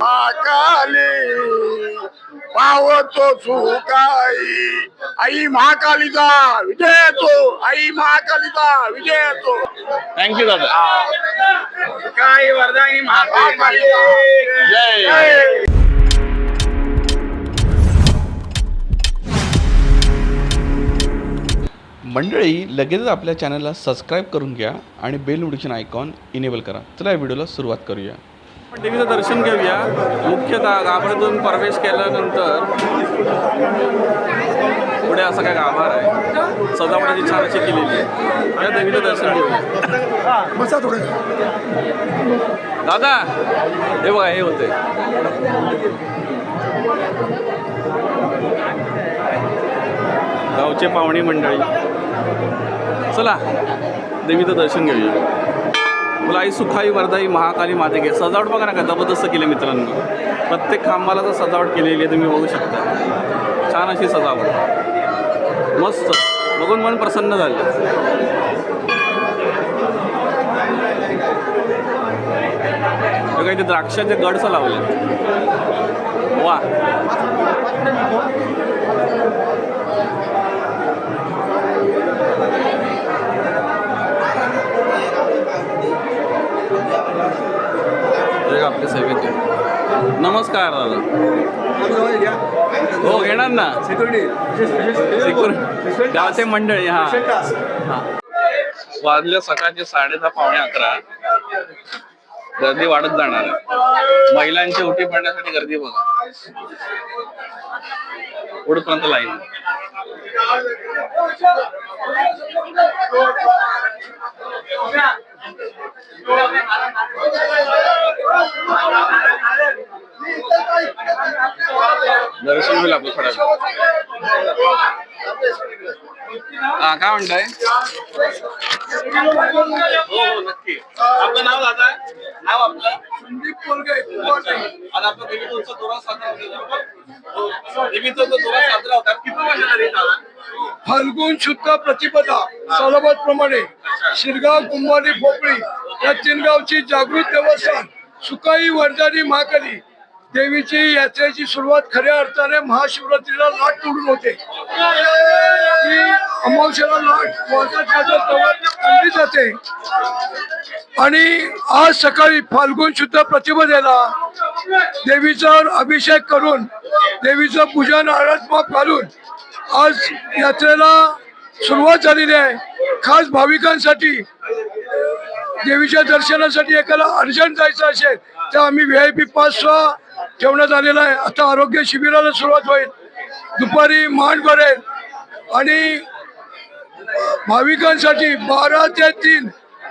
महाकाली. पावतो सुकाई. आई महाकालीचा विजय येतो आई महाकालीचा विजय येतो थँक्यू दादा. काय वरदानी महाकाली. जय. मंडळी लगेचच आपल्या चॅनलला सबस्क्राईब करून घ्या आणि बेल नोटिफिकेशन आयकॉन इनेबल करा. चला या व्हिडिओला सुरुवात करूया. आपण देवीचं दर्शन घेऊया. मुख्यतः गाभाऱ्यातून प्रवेश केल्यानंतर पुढे असा काय गाभार आहे. सजावटाची छान अशी केलेली आहे. या देवीचं दर्शन घेऊया. बसा थोडे दादा हे बघा हे होते गावचे पाहुणे मंडळी. चला देवीचं दर्शन घेऊया. मला सुखाई वरदाई महाकाली माते घे सजावट बघा ना का जबरदस्त केली मित्रांनो. प्रत्येक खांबाला तर सजावट केलेली आहे तुम्ही बघू शकता. छान अशी सजावट. मस्त. बघून मन प्रसन्न झालं. बघा इथे द्राक्षाचे गडस लावले वा हे आपले सेवेचे नमस्कार दादा हो घेणार ना. सिक्युरिटी गावचे मंडळी हा. वाजले सकाळचे साडे दहा पावणे अकरा. गर्दी वाढत जाणार आहे. महिलांची उठी पडण्यासाठी गर्दी बघा. पुढपर्यंत लाईन दर्शन होईल आपलं थोड्या वेळात. हा काय म्हणताय? हो हो नक्की. आपलं नाव दादा? नाव आपलं? संदीप कोलगे आज आपला देवीचा साजरा होतो देवीचा साजरा होता किती दादा? फाल्गुन शुद्ध प्रतिपदा सालाबाद प्रमाणे शिरगाव कुंभारी पोपळी या तीन गावची जागृत देवस्थान सुकाई वर्धानी महाकाली. देवीची यात्रेची सुरुवात खऱ्या अर्थाने महाशिवरात्रीला लाट तोडून होते. ती अमावस्याला लाट वर्षाच्या आणली जाते आणि आज सकाळी फाल्गुन शुद्ध प्रतिपदेला देवीचा अभिषेक करून देवीचं पूजन आराधमाप घालून आज यात्रेला सुरुवात झालेली आहे. खास भाविकांसाठी देवीच्या दर्शनासाठी एकाला अर्जंट जायचं असेल तर आम्ही व्ही आय पी पास ठेवण्यात आलेला आहे. आता आरोग्य शिबिराला सुरुवात होईल. दुपारी मान भरेल. आणि भाविकांसाठी बारा ते तीन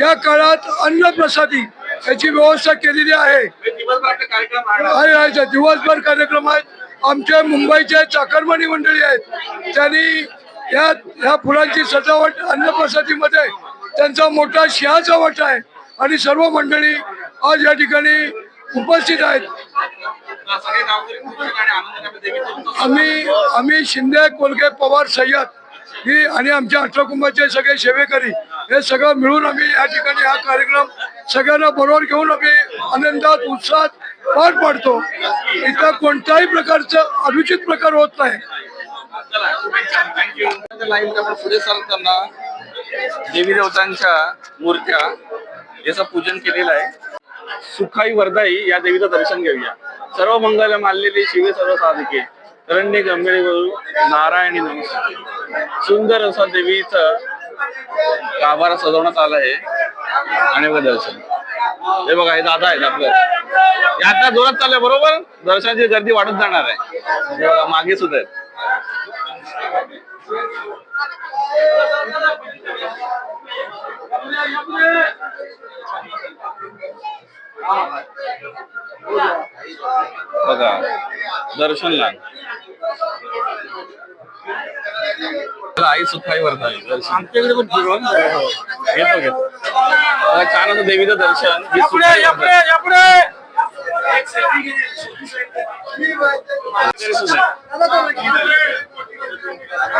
या काळात अन्नप्रसादी याची व्यवस्था केलेली आहे. दिवसभर कार्यक्रम आहे. दिवसभर कार्यक्रम आहेत. आमच्या मुंबईच्या चाकरमानी मंडळी आहेत. त्यांनी या ह्या फुलांची सजावट अन्नप्रसादीमध्ये त्यांचा मोठा शिहाचा वाटा आहे. आणि सर्व मंडळी आज या ठिकाणी उपस्थित आहेत. आम्ही आम्ही शिंदे कोलगे पवार सय्यद ही आणि आमच्या अठरा कुंभाचे सगळे सेवेकरी हे सगळं मिळून आम्ही या ठिकाणी हा कार्यक्रम सगळ्यांना बरोबर घेऊन आम्ही आनंदात उत्साहात पार पाडतो. इथं कोणत्याही प्रकारचं अनुचित प्रकार होत नाही. पुढे सरताना देवी देवतांच्या मूर्त्या याचं पूजन केलेलं आहे. सुखाई वरदाई या देवीचं दर्शन घेऊया. सर्व मंगल मानलेली शिवे सर्व साधके तरण्य गंभीर नारायणी नमस्कार सुंदर असं देवीचं गाभारा सजवण्यात आला आहे. आणि बघा दर्शन. हे बघा हे दादा आहेत आपलं. हे आता जोरात चाललंय बरोबर? दर्शनाची गर्दी वाढत जाणार आहे. बघा मागे सुद्धा आहेत. बघा दर्शनला आई सुखाई वरत दर्शन. आमच्याकडे पण घेतो. घेतो छान देवीचं दर्शन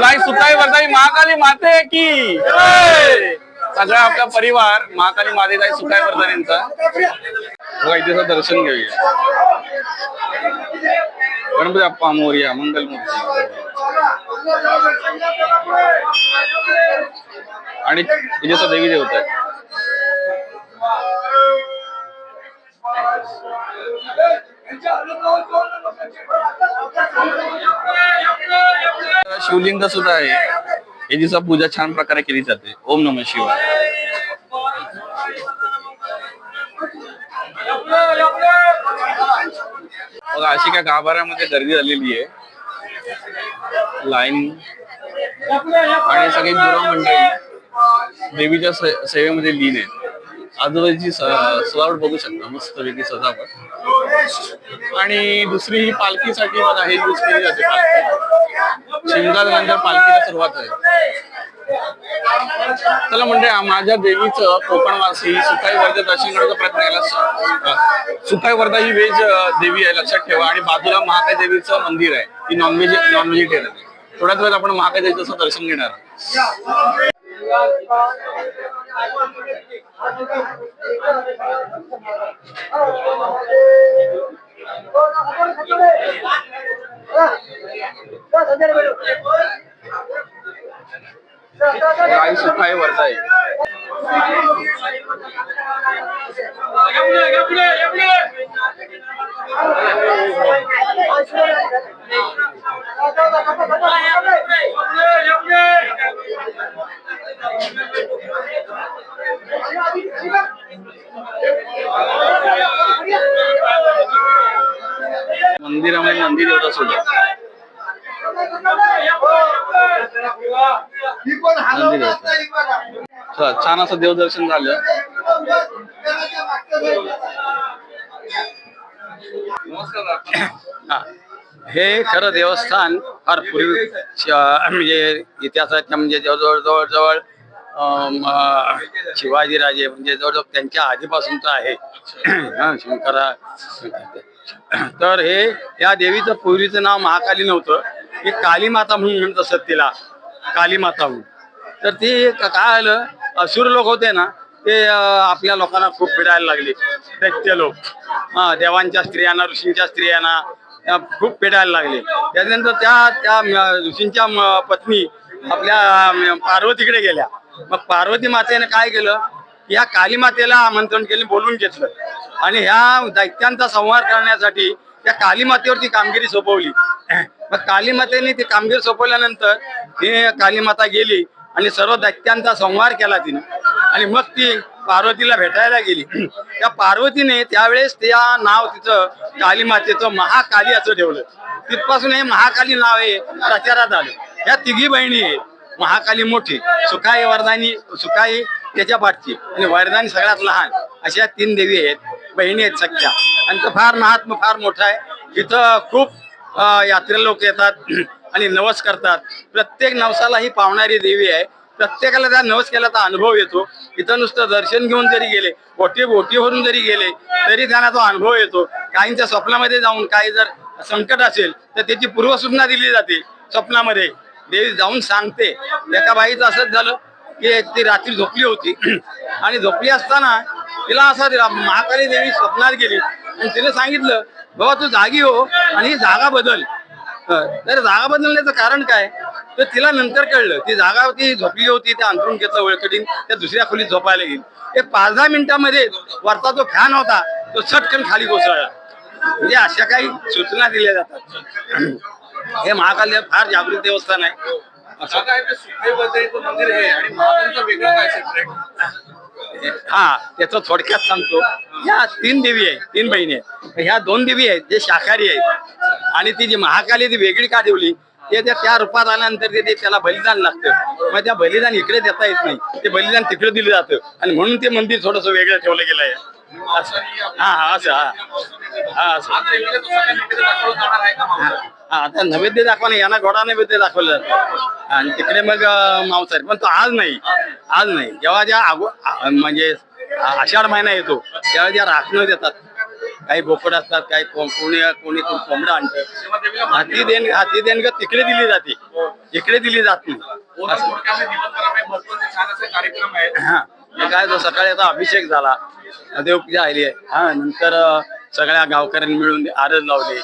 आई सुखाई वरदाई महाकाली माते की! सगळा आपला परिवार महाकाली मातेचा सुखाय वर्धनींचा बघा इथे दर्शन घेऊया. गणपती बाप्पा मोर्या मंगल मूर्ती. आणि इथे देवी देवता आहे शिवलिंग सुद्धा आहे. याची पूजा छान प्रकारे केली जाते. ओम नम शिवाय. बघा अशी काय गाभाऱ्यामध्ये गर्दी झालेली आहे. लाईन. आणि सगळी दुरा मंडळी देवीच्या सेवेमध्ये लीन आहे आजूबाजूची सजावट बघू शकता. मस्त वेगळी सजावट. आणि दुसरी ही पालखीसाठी मला हे यूज केली जाते पालखी. शिमगानंतर पालखीला सुरुवात आहे. चला म्हणजे माझ्या देवीचं कोकणवासी सुखाई वर्धा दर्शन करण्याचा प्रयत्न केला. सुखाई वर्धा ही व्हेज देवी आहे लक्षात ठेवा. आणि बाजूला महाकाय देवीचं मंदिर आहे. ती नॉनव्हेज नॉन व्हेजिटेरियन आहे. थोड्याच वेळात आपण महाकाय देवीचं दर्शन घेणार आहोत. आई सुखाई वर्धा आहे नंदी देवता सुद्धा छान असं देवदर्शन झालं. हा. खरं देवस्थान फार पूर्वी म्हणजे इतिहासाच्या म्हणजे जवळ जवळ जवळ शिवाजीराजे म्हणजे जवळजवळ त्यांच्या आधीपासूनच आहे. शंकरा तर हे या देवीचं पूर्वीचं नाव महाकाली नव्हतं. ही कालीमाता म्हणून म्हणत असत तिला. कालीमाता म्हणून. तर ती काय आलं असुर लोक होते ना ते आपल्या लोकांना खूप पिडायला लागले. दैत्य लोक. हा देवांच्या स्त्रियांना ऋषींच्या स्त्रियांना खूप पेटायला लागले. त्याच्यानंतर त्या त्या ऋषींच्या पत्नी आपल्या पार्वतीकडे गेल्या. मग पार्वती मातेने काय केलं? या काली मातेला आमंत्रण केले बोलून घेतलं. आणि ह्या दैत्यांचा संहार करण्यासाठी त्या काली मातेवरती कामगिरी सोपवली. मग काली मातेने ती कामगिरी सोपवल्यानंतर ती काली माता गेली आणि सर्व दैत्यांचा संहार केला तिने. आणि मग ती पार्वतीला भेटायला गेली. त्या पार्वतीने त्यावेळेस त्या नाव तिचं काली मातेचं महाकाली असं ठेवलं. तिथपासून हे महाकाली नाव हे प्रचारात आलं. या तिघी बहिणी आहे महाकाली मोठी सुखाई वरदानी सुखाई त्याच्या पाठची आणि वरदानी सगळ्यात लहान अशा तीन देवी आहेत बहिणी आहेत सख्या. आणि तो फार महात्मा फार मोठा आहे. इथं खूप यात्रे लोक येतात आणि नवस करतात. प्रत्येक नवसाला ही पावणारी देवी आहे. प्रत्येकाला त्या नवस केल्याचा अनुभव येतो. इथं नुसतं दर्शन घेऊन जरी गेले बोटी बोटीवरून जरी गेले तरी त्यांना तो अनुभव येतो. काहींच्या स्वप्नामध्ये जाऊन काही जर संकट असेल तर त्याची पूर्वसूचना दिली जाते स्वप्नामध्ये. देवी जाऊन सांगते. एका बाईचं असंच झालं की ती रात्री झोपली होती. आणि झोपली असताना तिला असा महाकाली देवी स्वप्नात गेली. आणि तिने सांगितलं बाबा तू जागी हो आणि ही जागा बदल. तर जागा बदलण्याचं कारण काय? तर तिला नंतर कळलं ती जागा ती झोपली होती त्या अंतरून घेतलं वळकटीन त्या दुसऱ्या खोलीत झोपायला गेली. एक पाच दहा मिनिटामध्ये वरचा जो फॅन होता तो सटकन खाली कोसळला. म्हणजे अशा काही सूचना दिल्या जातात. हे महाकाल फार जागृत देवस्थान आहे. हे सुखाई वर्धेचं मंदिर आहे आणि महाकालीचं वेगळं काय सेपरेट हा त्याचं थोडक्यात सांगतो. ह्या तीन देवी आहेत तीन बहिणी आहेत. ह्या दोन देवी आहेत जे शाकाहारी आहेत. आणि ती जी महाकाली ती वेगळी का ठेवली ते त्या त्या रूपात आल्यानंतर ते- ते त्याला बलिदान लागतं. मग त्या बलिदान इकडे देता येत नाही. ते बलिदान तिकडे दिलं जातं. आणि म्हणून ते मंदिर थोडस वेगळं ठेवलं गेलं आहे असं. हा हा असं हा. हा नैवेद्य आता नैवेद्य दाखवा नाही यांना घोडा नैवेद्य दाखवलं. जातं आणि तिकडे मग मांसाहारी. पण तो आज नाही. आज नाही. जेव्हा ज्या अगो म्हणजे आषाढ महिना येतो तेव्हा ज्या राखणं देतात काही बोकड असतात काही कोणी कोणी कोंबडं आणतं. तेव्हा हाती देण हाती देणग तिकडे दिली जाते. इकडे दिली जात नाही. हा. काय सकाळी आता अभिषेक झाला. देवपूजा आली आहे. हा नंतर सगळ्या गावकऱ्यांनी मिळून आरज लावली.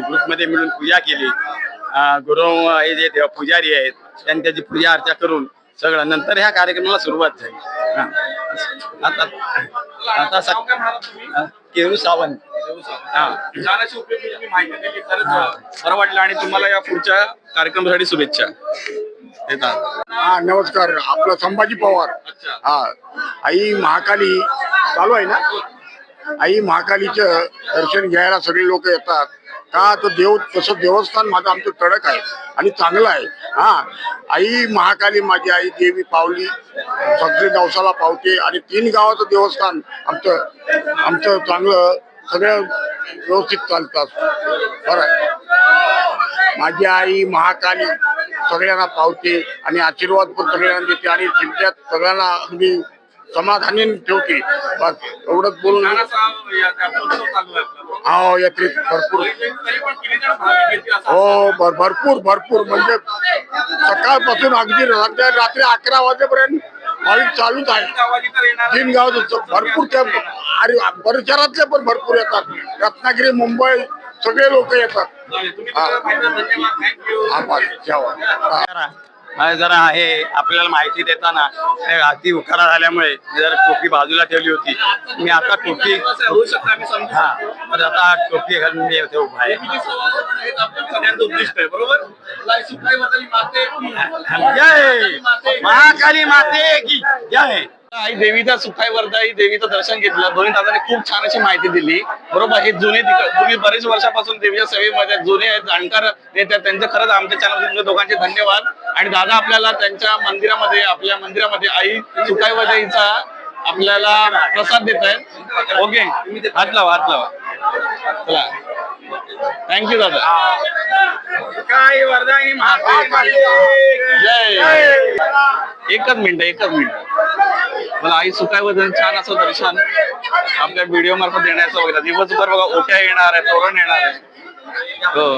ग्रुपमध्ये मिळून पूजा केली. अं, गुरु हे जे देव पुजारी आहेत त्यांनी त्याची पूजा अर्चा करून सगळं नंतर ह्या कार्यक्रमाला सुरुवात झाली. आता केरू सावंत. हा. बरं वाटलं आणि तुम्हाला या पुढच्या कार्यक्रमासाठी शुभेच्छा. हा नमस्कार. आपलं संभाजी पवार. हा. आई महाकाली चालू आहे ना? आई महाकालीचं दर्शन घ्यायला सगळे लोक येतात. का तर देव तसं देवस्थान माझं आमचं कडक आहे आणि चांगलं आहे. हा. आई महाकाली माझी आई देवी पावली सगळी नवसाला पावते आणि तीन गावाचं देवस्थान आमचं आमचं चांगलं सगळं व्यवस्थित चालतात. बरं माझी आई महाकाली सगळ्यांना पावते आणि आशीर्वाद पण सगळ्यांना देते आणि जिल्ह्यात सगळ्यांना अगदी समाधानी ठेवते. बस एवढंच बोलून? हो यात्रेत भरपूर. हो भर- भरपूर भरपूर. म्हणजे सकाळपासून अगदी रात्री रात्री अकरा वाजेपर्यंत भाविक चालूच आहे. तीन गाव भरपूर त्या अरे परिसरातले पण भरपूर येतात. रत्नागिरी मुंबई सगळे लोक येतात. जरा हा, आपल्याला माहिती देताना हे हाती उखाडा झाल्यामुळे जरा टोपी बाजूला ठेवली होती. मी आता टोपी होऊ शकतं हा तर आता टोपी घालून मी इथे उभा आहे. सगळ्यांचं उद्दिष्ट आहे बरोबर? महाकाली माते की जय! आई देवीचा सुखाई वरदा ही देवीचं दर्शन घेतलं. दोन्ही दादांनी खूप छान अशी माहिती दिली. बरोबर हे जुने तुम्ही बरेच वर्षापासून देवीच्या सेवेमध्ये जुने आहेत जाणकार नेते आहेत त्यांचे खरंच आमच्या चॅनल दोघांचे धन्यवाद. आणि दादा आपल्याला त्यांच्या मंदिरामध्ये आपल्या मंदिरामध्ये आई सुखाई वरदाईचा आपल्याला प्रसाद देत आहेत. ओके हात लावा हात लावा. चला. थँक्यू दादा. काय वरदानी जय. एकच मिनिट एकच मिनिट. मला आई सुखाईबद्दल छान असं दर्शन. आपल्या व्हिडिओ मार्फत देण्याचं वगैरे दिवसभर बघा ओट्या येणार आहे तोरण येणार आहे. हो.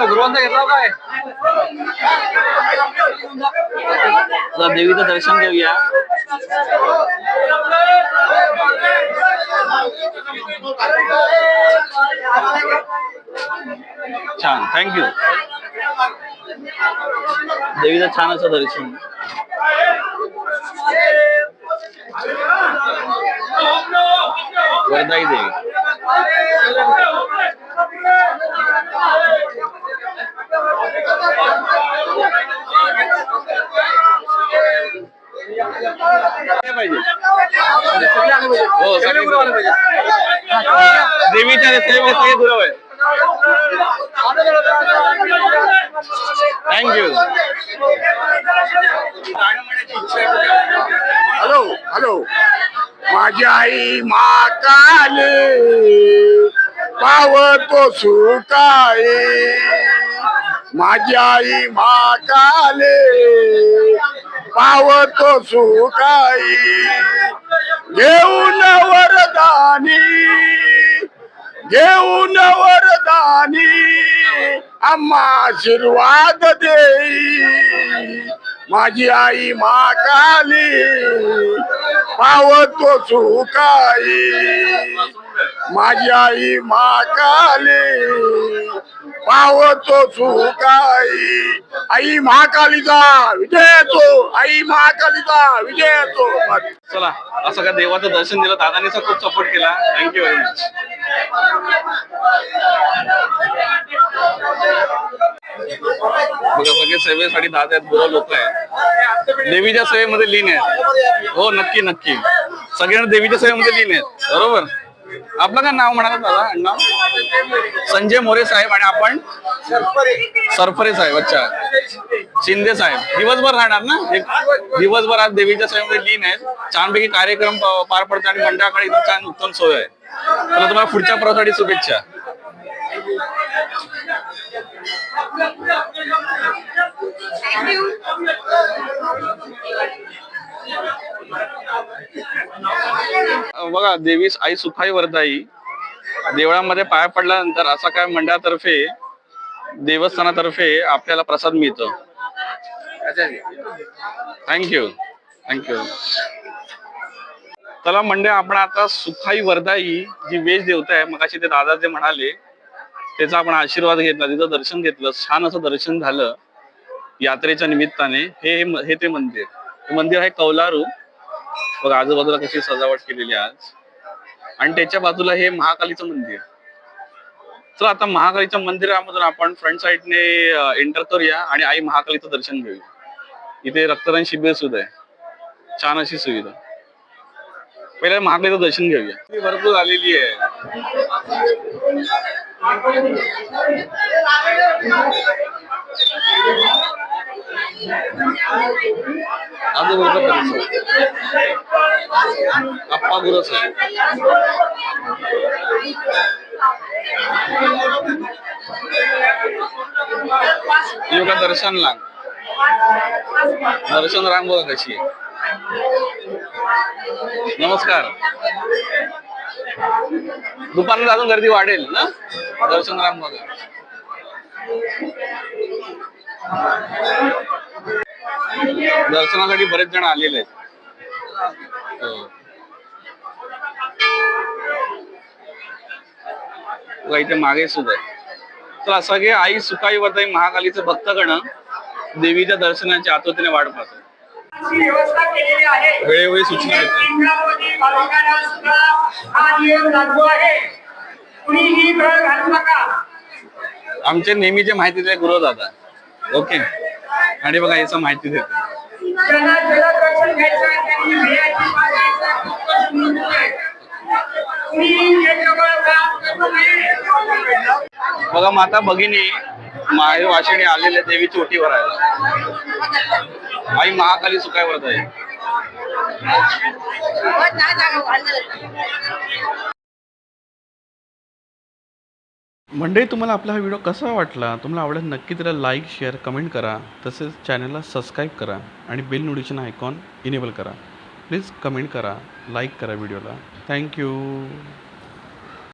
गुरुवांचा घेतला काय? देवीचं दर्शन घेऊया. छान थँक्यू देवीचं छान असं दर्शन वरदाई देवी काय पाहिजे हो सगळे गुरु आले पाहिजे देवीच्या सेवेमध्ये सगळे गुरु आहे थँक्यू हॅलो हॅलो माझी आई महाकाले पावतो सुकाये माझी आई महाकाले पावतो सुताई. घेऊन वरदानी घेऊन वरदानी. अम्मा आशीर्वाद देई. माझी आई महाकाली पावतो सुकाई माझी आई महाकाली पावतो सुकाई आई महाकालीचा विजय येतो आई महाकालीचा विजय येतो चला असं का देवाचं दर्शन दिलं दादानीचा खूप सपोर्ट केला. थँक्यू व्हेरी मच बघा सगळे सेवेसाठी दहा आहेत गुरु लोक आहेत. देवीच्या सेवेमध्ये लीन आहेत. हो नक्की नक्की. सगळ्यांना देवीच्या सेवेमध्ये लीन आहेत. बरोबर? आपलं काय नाव म्हणाला दादा? अण्णा संजय मोरे साहेब आणि आपण सरफरे साहेब. अच्छा. शिंदे साहेब. दिवसभर राहणार ना? एक दिवसभर आज देवीच्या सेवेमध्ये लीन आहेत. छानपैकी कार्यक्रम प- पार पडतात आणि मंडळाकडे इथं छान उत्तम सोय आहे. तर तुम्हाला पुढच्या प्रवासासाठी शुभेच्छा. बघा देवीस आई सुखाई वरदाई. देवळामध्ये पाया पडल्यानंतर असा काय मंडळातर्फे देवस्थानातर्फे आपल्याला प्रसाद मिळतो. थँक्यू थँक्यू चला मंडळ आपण आता सुखाई वरदाई जी वेश देवता आहे मग ते दादा जे म्हणाले त्याचा आपण आशीर्वाद घेतला तिथं दर्शन घेतलं छान असं दर्शन झालं यात्रेच्या निमित्ताने. हे हे ते मंदिर. हे मंदिर आहे कौलारू. बघा आजूबाजूला कशी सजावट केलेली आहे आज. आणि त्याच्या बाजूला हे महाकालीचं मंदिर. चला आता महाकालीच्या मंदिरामधून आपण फ्रंट साईडने एंटर करूया आणि आई महाकालीचं दर्शन घेऊया. इथे रक्तदान शिबिर सुद्धा आहे. छान अशी सुविधा. पहिल्या महाकालीचं दर्शन घेऊया. भरपूर आलेली आहे. आजूबाजूला परिसर. अप्पा गुरस आहे योगा दर्शन लाग दर्शन रांग बघा कशी आहे नमस्कार दुपारला अजून गर्दी वाढेल ना? दर्शन रांग बघा. दर्शनासाठी बरेच जण आलेले आहेत. हो. इथे मागे सुद्धा तर सगळे आई सुखाई वर्धाई महाकालीचे भक्तगण देवीच्या दर्शनाची आतुरतेने वाट पाहतात. ची व्यवस्था केलेली आहे. वेळोवेळी सूचना देतात केंद्रामध्ये भाविकांना सुद्धा हा नियम लागू आहे. कुणीही गळ घालू नका. आमचे नेहमीचे माहिती दिले गुरु दादा. ओके. आणि बघा याचं माहिती देते. ज्यांना जलद दर्शन घ्यायचं आहे त्यांनी ध्येयाची पाठ घ्यायचं खूपच महत्त्व आहे. कुणीही याच्यावर वाद करू नये. बघा माता भगिनी माहेर वाशिणी आलेल्या देवीची ओटी भरायला. आई महाकाली सुखाय व्रत आहे. मंडळी तुम्हाला आपला हा व्हिडिओ कसा वाटला? तुम्हाला आवडेल नक्की त्याला लाईक शेअर कमेंट करा. तसेच चॅनलला सबस्क्राईब करा आणि बेल नोटिफिकेशन आयकॉन इनेबल करा. प्लीज कमेंट करा लाईक करा व्हिडिओला थँक्यू